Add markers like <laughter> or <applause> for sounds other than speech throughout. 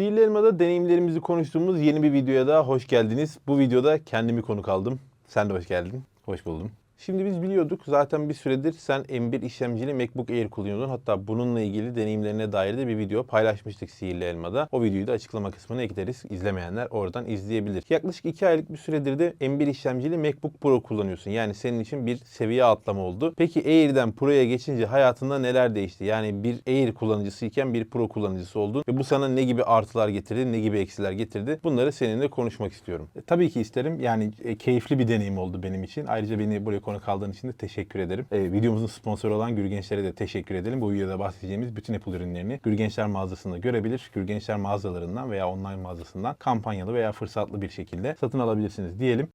Sihirli Elma'da deneyimlerimizi konuştuğumuz yeni bir videoya da hoş geldiniz. Bu videoda kendimi konuk aldım. Sen de hoş geldin. Hoş buldum. Şimdi biz biliyorduk zaten bir süredir sen M1 işlemcili MacBook Air kullanıyordun. Hatta bununla ilgili deneyimlerine dair de bir video paylaşmıştık Sihirli Elma'da. O videoyu da açıklama kısmına ekleriz. İzlemeyenler oradan izleyebilir. Yaklaşık 2 aylık bir süredir de M1 işlemcili MacBook Pro kullanıyorsun. Yani senin için bir seviye atlama oldu. Peki Air'den Pro'ya geçince hayatında neler değişti? Yani bir Air kullanıcısıyken bir Pro kullanıcısı oldun ve bu sana ne gibi artılar getirdi, ne gibi eksiler getirdi? Bunları seninle konuşmak istiyorum. E, tabii ki isterim. Yani e, keyifli bir deneyim oldu benim için. Ayrıca beni buraya konuk aldığın için de teşekkür ederim. E, videomuzun sponsoru olan Gürgençlere de teşekkür edelim. Bu videoda bahsedeceğimiz bütün Apple ürünlerini Gürgençler mağazasında görebilir. Gürgençler mağazalarından veya online mağazasından kampanyalı veya fırsatlı bir şekilde satın alabilirsiniz diyelim.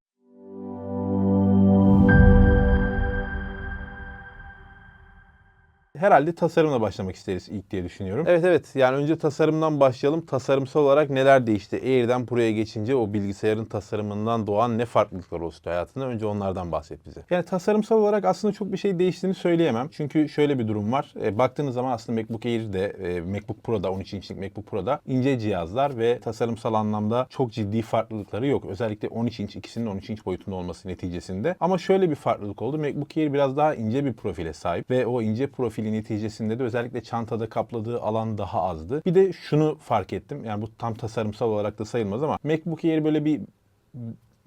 Herhalde tasarımla başlamak isteriz ilk diye düşünüyorum. Evet evet yani önce tasarımdan başlayalım. Tasarımsal olarak neler değişti? Air'den Pro'ya geçince o bilgisayarın tasarımından doğan ne farklılıklar oluştu hayatında? Önce onlardan bahset bize. Yani tasarımsal olarak aslında çok bir şey değiştiğini söyleyemem. Çünkü şöyle bir durum var. E, baktığınız zaman aslında MacBook Air'de, e, MacBook Pro'da, 13 inçlik MacBook Pro'da ince cihazlar ve tasarımsal anlamda çok ciddi farklılıkları yok. Özellikle 13 inç, ikisinin 13 inç boyutunda olması neticesinde. Ama şöyle bir farklılık oldu. MacBook Air biraz daha ince bir profile sahip ve o ince profili neticesinde de özellikle çantada kapladığı alan daha azdı. Bir de şunu fark ettim. Yani bu tam tasarımsal olarak da sayılmaz ama MacBook Air böyle bir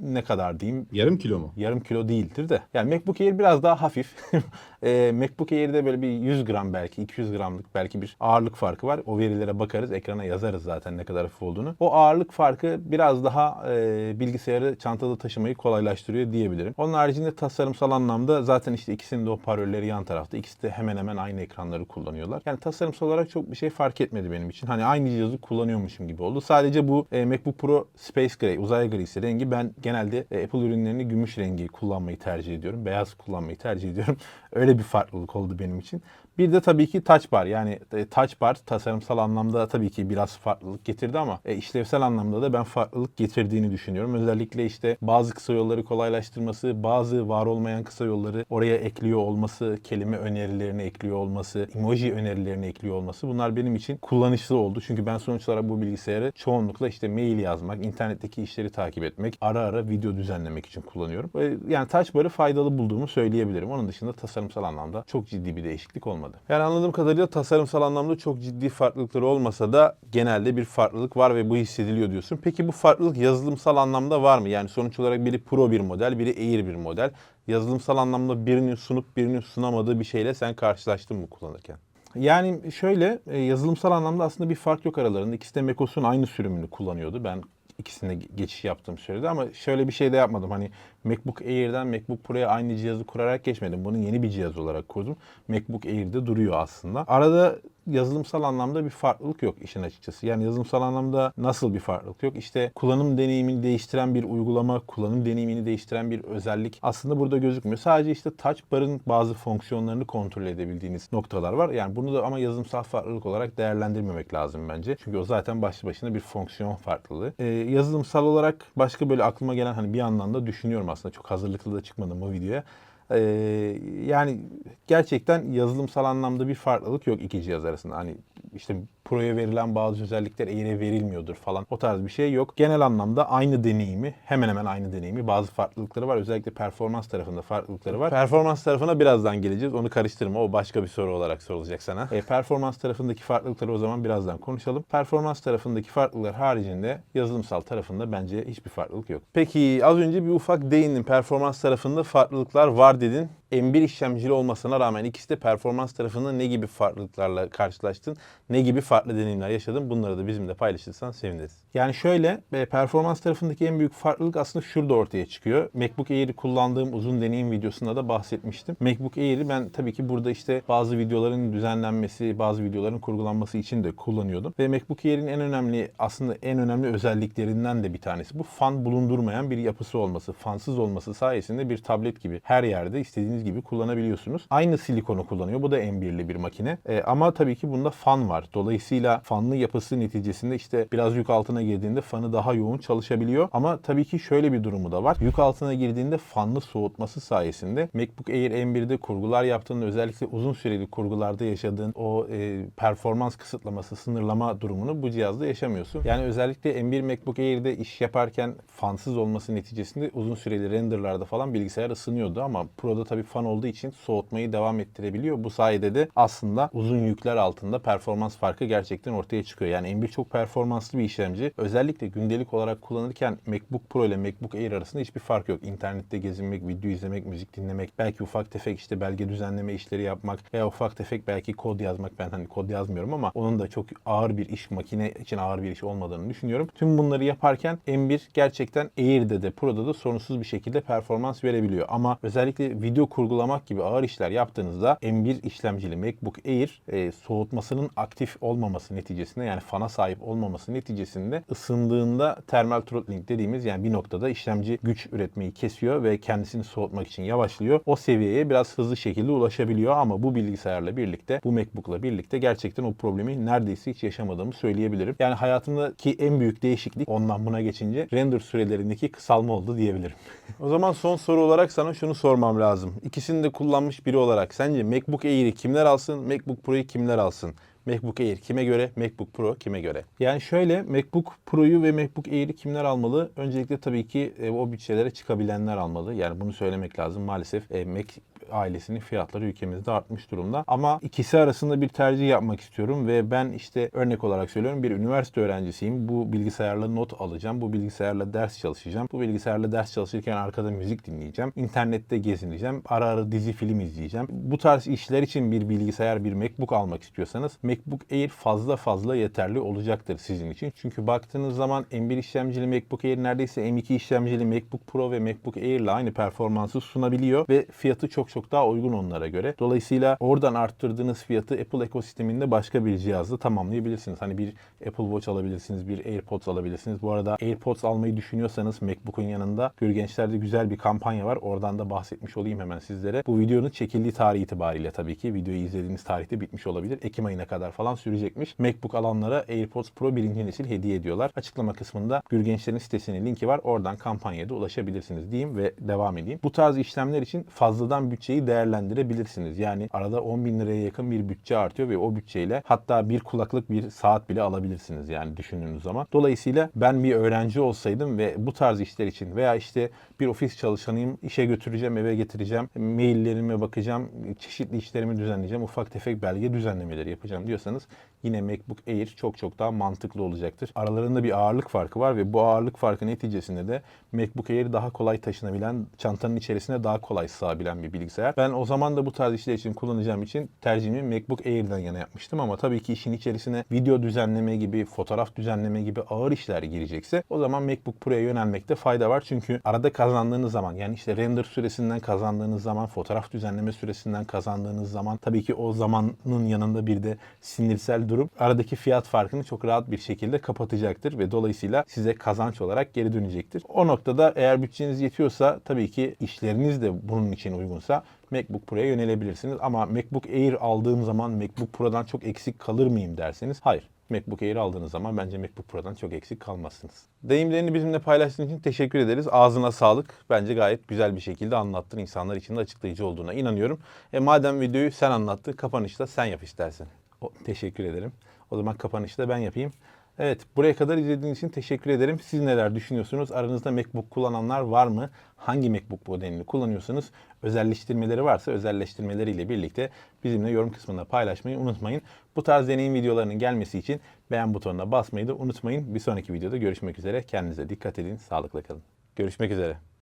ne kadar diyeyim Yarım kilo mu? yarım kilo değildir de. Yani MacBook Air biraz daha hafif. <laughs> e, MacBook Air'de böyle bir 100 gram belki 200 gramlık belki bir ağırlık farkı var. O verilere bakarız. Ekrana yazarız zaten ne kadar hafif olduğunu. O ağırlık farkı biraz daha e, bilgisayarı çantada taşımayı kolaylaştırıyor diyebilirim. Onun haricinde tasarımsal anlamda zaten işte ikisinin de o paralelleri yan tarafta. İkisi de hemen hemen aynı ekranları kullanıyorlar. Yani tasarımsal olarak çok bir şey fark etmedi benim için. Hani aynı cihazı kullanıyormuşum gibi oldu. Sadece bu e, MacBook Pro Space Gray, uzay grisi rengi ben genelde e, Apple ürünlerini gümüş rengi kullanmayı tercih ediyorum. Beyaz kullanmayı tercih ediyorum. <laughs> Öyle bir farklılık oldu benim için. Bir de tabii ki Touch Bar. Yani e, Touch Bar tasarımsal anlamda tabii ki biraz farklılık getirdi ama e, işlevsel anlamda da ben farklılık getirdiğini düşünüyorum. Özellikle işte bazı kısa yolları kolaylaştırması, bazı var olmayan kısa yolları oraya ekliyor olması, kelime önerilerini ekliyor olması, emoji önerilerini ekliyor olması bunlar benim için kullanışlı oldu. Çünkü ben sonuç olarak bu bilgisayarı çoğunlukla işte mail yazmak, internetteki işleri takip etmek, ara ara video düzenlemek için kullanıyorum. E, Yani Touch Bar'ı faydalı bulduğumu söyleyebilirim. Onun dışında tasarımsal anlamda çok ciddi bir değişiklik olmadı. Yani anladığım kadarıyla tasarımsal anlamda çok ciddi farklılıkları olmasa da genelde bir farklılık var ve bu hissediliyor diyorsun. Peki bu farklılık yazılımsal anlamda var mı? Yani sonuç olarak biri Pro bir model, biri Air bir model. Yazılımsal anlamda birinin sunup birinin sunamadığı bir şeyle sen karşılaştın mı kullanırken? Yani şöyle e, yazılımsal anlamda aslında bir fark yok aralarında. İkisi de macOS'un aynı sürümünü kullanıyordu. Ben ikisine ge- geçiş yaptığım sürede ama şöyle bir şey de yapmadım. Hani MacBook Air'den MacBook Pro'ya aynı cihazı kurarak geçmedim. Bunu yeni bir cihaz olarak kurdum. MacBook Air'de duruyor aslında. Arada yazılımsal anlamda bir farklılık yok işin açıkçası. Yani yazılımsal anlamda nasıl bir farklılık yok? İşte kullanım deneyimini değiştiren bir uygulama, kullanım deneyimini değiştiren bir özellik aslında burada gözükmüyor. Sadece işte touch bar'ın bazı fonksiyonlarını kontrol edebildiğiniz noktalar var. Yani bunu da ama yazılımsal farklılık olarak değerlendirmemek lazım bence. Çünkü o zaten başlı başına bir fonksiyon farklılığı. Ee, yazılımsal olarak başka böyle aklıma gelen hani bir yandan da düşünüyorum aslında. Çok hazırlıklı da çıkmadım bu videoya. Ee, yani gerçekten yazılımsal anlamda bir farklılık yok iki cihaz arasında. Hani işte Pro'ya verilen bazı özellikler Air'e verilmiyordur falan. O tarz bir şey yok. Genel anlamda aynı deneyimi, hemen hemen aynı deneyimi. Bazı farklılıkları var. Özellikle performans tarafında farklılıkları var. Performans tarafına birazdan geleceğiz. Onu karıştırma. O başka bir soru olarak sorulacak sana. E, performans tarafındaki farklılıkları o zaman birazdan konuşalım. Performans tarafındaki farklılıklar haricinde yazılımsal tarafında bence hiçbir farklılık yok. Peki az önce bir ufak değindim. Performans tarafında farklılıklar var dedin. M1 işlemcili olmasına rağmen ikisi de performans tarafında ne gibi farklılıklarla karşılaştın? Ne gibi farklı deneyimler yaşadın? Bunları da bizimle paylaşırsan seviniriz. Yani şöyle e, performans tarafındaki en büyük farklılık aslında şurada ortaya çıkıyor. MacBook Air'i kullandığım uzun deneyim videosunda da bahsetmiştim. MacBook Air'i ben tabii ki burada işte bazı videoların düzenlenmesi, bazı videoların kurgulanması için de kullanıyordum. Ve MacBook Air'in en önemli aslında en önemli özelliklerinden de bir tanesi bu fan bulundurmayan bir yapısı olması. Fansız olması sayesinde bir tablet gibi her yerde istediğiniz istediğiniz gibi kullanabiliyorsunuz. Aynı silikonu kullanıyor. Bu da M1'li bir makine. E, ama tabii ki bunda fan var. Dolayısıyla fanlı yapısı neticesinde işte biraz yük altına girdiğinde fanı daha yoğun çalışabiliyor. Ama tabii ki şöyle bir durumu da var. Yük altına girdiğinde fanlı soğutması sayesinde MacBook Air M1'de kurgular yaptığında özellikle uzun süreli kurgularda yaşadığın o e, performans kısıtlaması, sınırlama durumunu bu cihazda yaşamıyorsun. Yani özellikle M1 MacBook Air'de iş yaparken fansız olması neticesinde uzun süreli renderlarda falan bilgisayar ısınıyordu ama Pro'da tabii fan olduğu için soğutmayı devam ettirebiliyor. Bu sayede de aslında uzun yükler altında performans farkı gerçekten ortaya çıkıyor. Yani M1 çok performanslı bir işlemci. Özellikle gündelik olarak kullanırken MacBook Pro ile MacBook Air arasında hiçbir fark yok. İnternette gezinmek, video izlemek, müzik dinlemek, belki ufak tefek işte belge düzenleme işleri yapmak veya ufak tefek belki kod yazmak. Ben hani kod yazmıyorum ama onun da çok ağır bir iş, makine için ağır bir iş olmadığını düşünüyorum. Tüm bunları yaparken M1 gerçekten Air'de de Pro'da da sorunsuz bir şekilde performans verebiliyor. Ama özellikle video kurgulamak gibi ağır işler yaptığınızda M1 işlemcili MacBook Air e, soğutmasının aktif olmaması neticesinde yani fana sahip olmaması neticesinde ısındığında thermal throttling dediğimiz yani bir noktada işlemci güç üretmeyi kesiyor ve kendisini soğutmak için yavaşlıyor. O seviyeye biraz hızlı şekilde ulaşabiliyor ama bu bilgisayarla birlikte bu MacBook'la birlikte gerçekten o problemi neredeyse hiç yaşamadığımı söyleyebilirim. Yani hayatımdaki en büyük değişiklik ondan buna geçince render sürelerindeki kısalma oldu diyebilirim. o zaman son soru olarak sana şunu sormam lazım. İkisini de kullanmış biri olarak sence MacBook Air'i kimler alsın, MacBook Pro'yu kimler alsın? MacBook Air kime göre, MacBook Pro kime göre? Yani şöyle MacBook Pro'yu ve MacBook Air'i kimler almalı? Öncelikle tabii ki e, o bütçelere çıkabilenler almalı. Yani bunu söylemek lazım. Maalesef e, Mac ailesinin fiyatları ülkemizde artmış durumda. Ama ikisi arasında bir tercih yapmak istiyorum ve ben işte örnek olarak söylüyorum bir üniversite öğrencisiyim. Bu bilgisayarla not alacağım. Bu bilgisayarla ders çalışacağım. Bu bilgisayarla ders çalışırken arkada müzik dinleyeceğim. İnternette gezineceğim. Ara ara dizi film izleyeceğim. Bu tarz işler için bir bilgisayar, bir MacBook almak istiyorsanız MacBook Air fazla fazla yeterli olacaktır sizin için. Çünkü baktığınız zaman M1 işlemcili MacBook Air neredeyse M2 işlemcili MacBook Pro ve MacBook Air ile aynı performansı sunabiliyor ve fiyatı çok çok daha uygun onlara göre. Dolayısıyla oradan arttırdığınız fiyatı Apple ekosisteminde başka bir cihazla tamamlayabilirsiniz. Hani bir Apple Watch alabilirsiniz, bir AirPods alabilirsiniz. Bu arada AirPods almayı düşünüyorsanız MacBook'un yanında Gürgençler'de güzel bir kampanya var. Oradan da bahsetmiş olayım hemen sizlere. Bu videonun çekildiği tarih itibariyle tabii ki videoyu izlediğiniz tarihte bitmiş olabilir. Ekim ayına kadar falan sürecekmiş. MacBook alanlara AirPods Pro birinci nesil hediye ediyorlar. Açıklama kısmında Gürgençler'in sitesinin linki var. Oradan kampanyaya da ulaşabilirsiniz diyeyim ve devam edeyim. Bu tarz işlemler için fazladan bütçeyi değerlendirebilirsiniz. Yani arada 10 bin liraya yakın bir bütçe artıyor ve o bütçeyle hatta bir kulaklık bir saat bile alabilirsiniz yani düşündüğünüz zaman. Dolayısıyla ben bir öğrenci olsaydım ve bu tarz işler için veya işte bir ofis çalışanıyım, işe götüreceğim, eve getireceğim, maillerime bakacağım, çeşitli işlerimi düzenleyeceğim, ufak tefek belge düzenlemeleri yapacağım diyorsanız yine MacBook Air çok çok daha mantıklı olacaktır. Aralarında bir ağırlık farkı var ve bu ağırlık farkı neticesinde de MacBook Air daha kolay taşınabilen, çantanın içerisine daha kolay sığabilen bir bilgisayar. Ben o zaman da bu tarz işler için kullanacağım için tercihimi MacBook Air'den yana yapmıştım ama tabii ki işin içerisine video düzenleme gibi, fotoğraf düzenleme gibi ağır işler girecekse o zaman MacBook Pro'ya yönelmekte fayda var. Çünkü arada kazandığınız zaman yani işte render süresinden kazandığınız zaman, fotoğraf düzenleme süresinden kazandığınız zaman tabii ki o zamanın yanında bir de sinirsel durum aradaki fiyat farkını çok rahat bir şekilde kapatacaktır ve dolayısıyla size kazanç olarak geri dönecektir. O noktada eğer bütçeniz yetiyorsa tabii ki işleriniz de bunun için uygunsa MacBook Pro'ya yönelebilirsiniz. Ama MacBook Air aldığım zaman MacBook Pro'dan çok eksik kalır mıyım derseniz hayır. MacBook Air aldığınız zaman bence MacBook Pro'dan çok eksik kalmazsınız. Deyimlerini bizimle paylaştığın için teşekkür ederiz. Ağzına sağlık. Bence gayet güzel bir şekilde anlattın. İnsanlar için de açıklayıcı olduğuna inanıyorum. E madem videoyu sen anlattın, kapanışta sen yap istersen. O, teşekkür ederim. O zaman kapanışı da ben yapayım. Evet, buraya kadar izlediğiniz için teşekkür ederim. Siz neler düşünüyorsunuz? Aranızda MacBook kullananlar var mı? Hangi MacBook modelini kullanıyorsanız özelleştirmeleri varsa özelleştirmeleriyle birlikte bizimle yorum kısmında paylaşmayı unutmayın. Bu tarz deneyim videolarının gelmesi için beğen butonuna basmayı da unutmayın. Bir sonraki videoda görüşmek üzere. Kendinize dikkat edin. Sağlıkla kalın. Görüşmek üzere.